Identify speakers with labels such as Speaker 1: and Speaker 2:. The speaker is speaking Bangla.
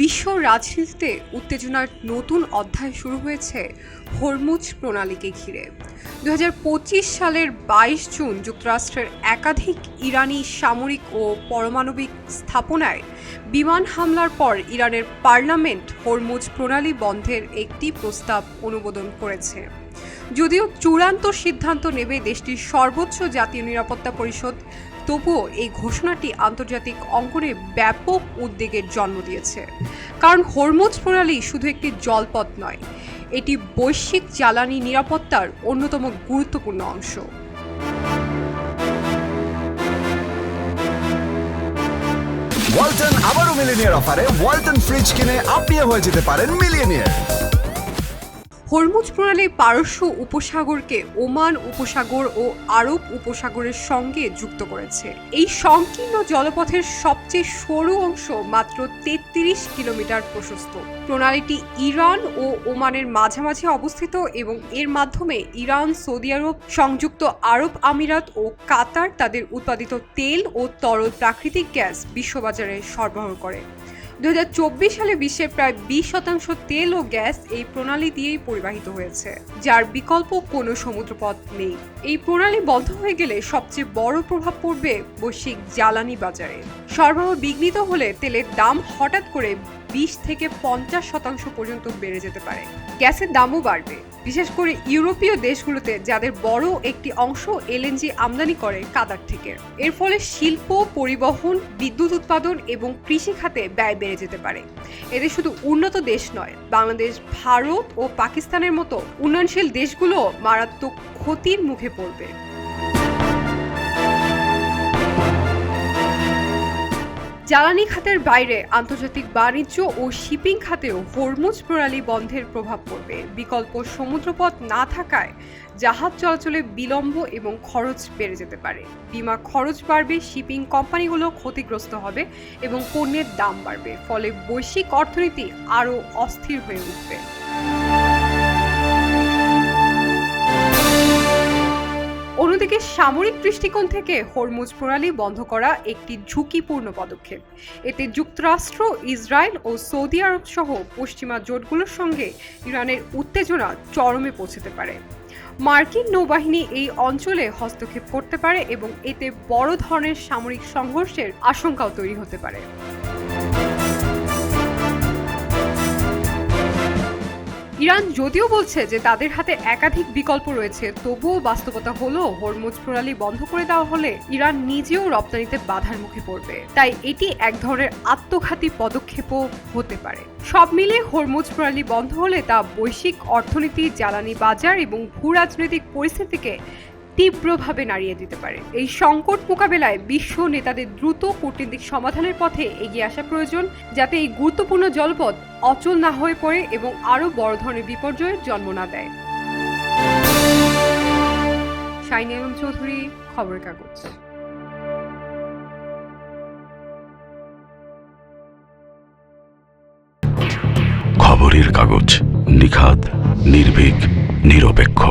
Speaker 1: বিশ্ব রাজনীতিতে উত্তেজনার নতুন অধ্যায় শুরু হয়েছে হরমুজ প্রণালীকে ঘিরে। দু হাজার পঁচিশ সালের বাইশ জুন যুক্তরাষ্ট্রের একাধিক ইরানি সামরিক ও পারমাণবিক স্থাপনায় বিমান হামলার পর ইরানের পার্লামেন্ট হরমুজ প্রণালী বন্ধের একটি প্রস্তাব অনুমোদন করেছে। যদিও চূড়ান্ত সিদ্ধান্ত নেবে দেশটির সর্বোচ্চ জাতীয় নিরাপত্তা পরিষদ তবুও এই ঘোষণাটি আন্তর্জাতিক অঙ্গনে ব্যাপক উদ্বেগের জন্ম দিয়েছে। কারণ হরমুজ প্রণালী শুধু একটি জলপথ নয়, এটি বৈশ্বিক জ্বালানি নিরাপত্তার অন্যতম গুরুত্বপূর্ণ অংশ।
Speaker 2: ওয়ালটন আবারও মিলিনিয়ার অফারে ওয়ালটন ফ্রিজ কিনে আপনিও হয়ে যেতে পারেন মিলিয়নিয়ার।
Speaker 1: হরমুজ প্রণালী পারস্য উপসাগরকে ওমান উপসাগর ও আরব উপসাগরের সঙ্গে যুক্ত করেছে। এই সংকীর্ণ জলপথের সবচেয়ে সরু অংশ মাত্র তেত্রিশ কিলোমিটার প্রশস্ত। প্রণালীটি ইরান ও ওমানের মাঝামাঝি অবস্থিত এবং এর মাধ্যমে ইরান, সৌদি আরব, সংযুক্ত আরব আমিরাত ও কাতার তাদের উৎপাদিত তেল ও তরল প্রাকৃতিক গ্যাস বিশ্ববাজারে সরবরাহ করে। দু হাজার চব্বিশ সালে বিশ্বের প্রায় বিশ শতাংশ তেল ও গ্যাস এই প্রণালী দিয়েই পরিবাহিত হয়েছে, যার বিকল্প কোনো সমুদ্রপথ নেই। এই প্রণালী বন্ধ হয়ে গেলে সবচেয়ে বড় প্রভাব পড়বে বৈশ্বিক জ্বালানি বাজারে। সরবরাহ বিঘ্নিত হলে তেলের দাম হঠাৎ করে বিশ থেকে পঞ্চাশ শতাংশ পর্যন্ত বেড়ে যেতে পারে। গ্যাসের দামও বাড়বে। বিশেষ করে ইউরোপীয় দেশগুলোতে যাদের বড় একটি অংশ এলএনজি আমদানি করে কাতার থেকে। এর ফলে শিল্প, পরিবহন, বিদ্যুৎ উৎপাদন এবং কৃষি খাতে ব্যয় বেড়ে যেতে পারে। এদের শুধু উন্নত দেশ নয়, বাংলাদেশ, ভারত ও পাকিস্তানের মতো উন্নয়নশীল দেশগুলো মারাত্মক ক্ষতির মুখে পড়বে। জ্বালানি খাতের বাইরে আন্তর্জাতিক বাণিজ্য ও শিপিং খাতেও হরমুজ প্রণালী বন্ধের প্রভাব পড়বে। বিকল্প সমুদ্রপথ না থাকায় জাহাজ চলাচলে বিলম্ব এবং খরচ বেড়ে যেতে পারে। বিমা খরচ বাড়বে, শিপিং কোম্পানিগুলো ক্ষতিগ্রস্ত হবে এবং পণ্যের দাম বাড়বে, ফলে বৈশ্বিক অর্থনীতি আরও অস্থির হয়ে উঠবে। অন্যদিকে সামরিক দৃষ্টিকোণ থেকে হরমুজ প্রণালী বন্ধ করা একটি ঝুঁকিপূর্ণ পদক্ষেপ। এতে যুক্তরাষ্ট্র, ইসরায়েল ও সৌদি আরব সহ পশ্চিমা জোটগুলোর সঙ্গে ইরানের উত্তেজনা চরমে পৌঁছতে পারে। মার্কিন নৌবাহিনী এই অঞ্চলে হস্তক্ষেপ করতে পারে এবং এতে বড় ধরনের সামরিক সংঘর্ষের আশঙ্কাও তৈরি হতে পারে। ইরান যদিও বলছে যে তাদের হাতে একাধিক বিকল্প রয়েছে, তবুও বাস্তবতা হলো হরমুজ প্রণালী বন্ধ করে দেওয়া হলে ইরান নিজেও রপ্তানিতে বাধার মুখে পড়বে। তাই এটি এক ধরনের আত্মঘাতী পদক্ষেপও হতে পারে। সব মিলে হরমুজ প্রণালী বন্ধ হলে তা বৈশ্বিক অর্থনীতি, জ্বালানি বাজার এবং ভূ রাজনৈতিক পরিস্থিতিকে তীব্রভাবে নাড়িয়ে দিতে পারে। এই সংকট মোকাবেলায় বিশ্ব নেতাদের দ্রুত কূটনীতিক সমাধানের পথে এগিয়ে আসা প্রয়োজন, যাতে এই গুরুত্বপূর্ণ জলপথ অচল না হয়ে পড়ে এবং আরও বড় ধরনের বিপর্যয়ের জন্ম না দেয়। শাইনি চৌধুরী, খবরের কাগজ।
Speaker 3: খবরের কাগজ নিখাত নির্ভীক, নিরপেক্ষ।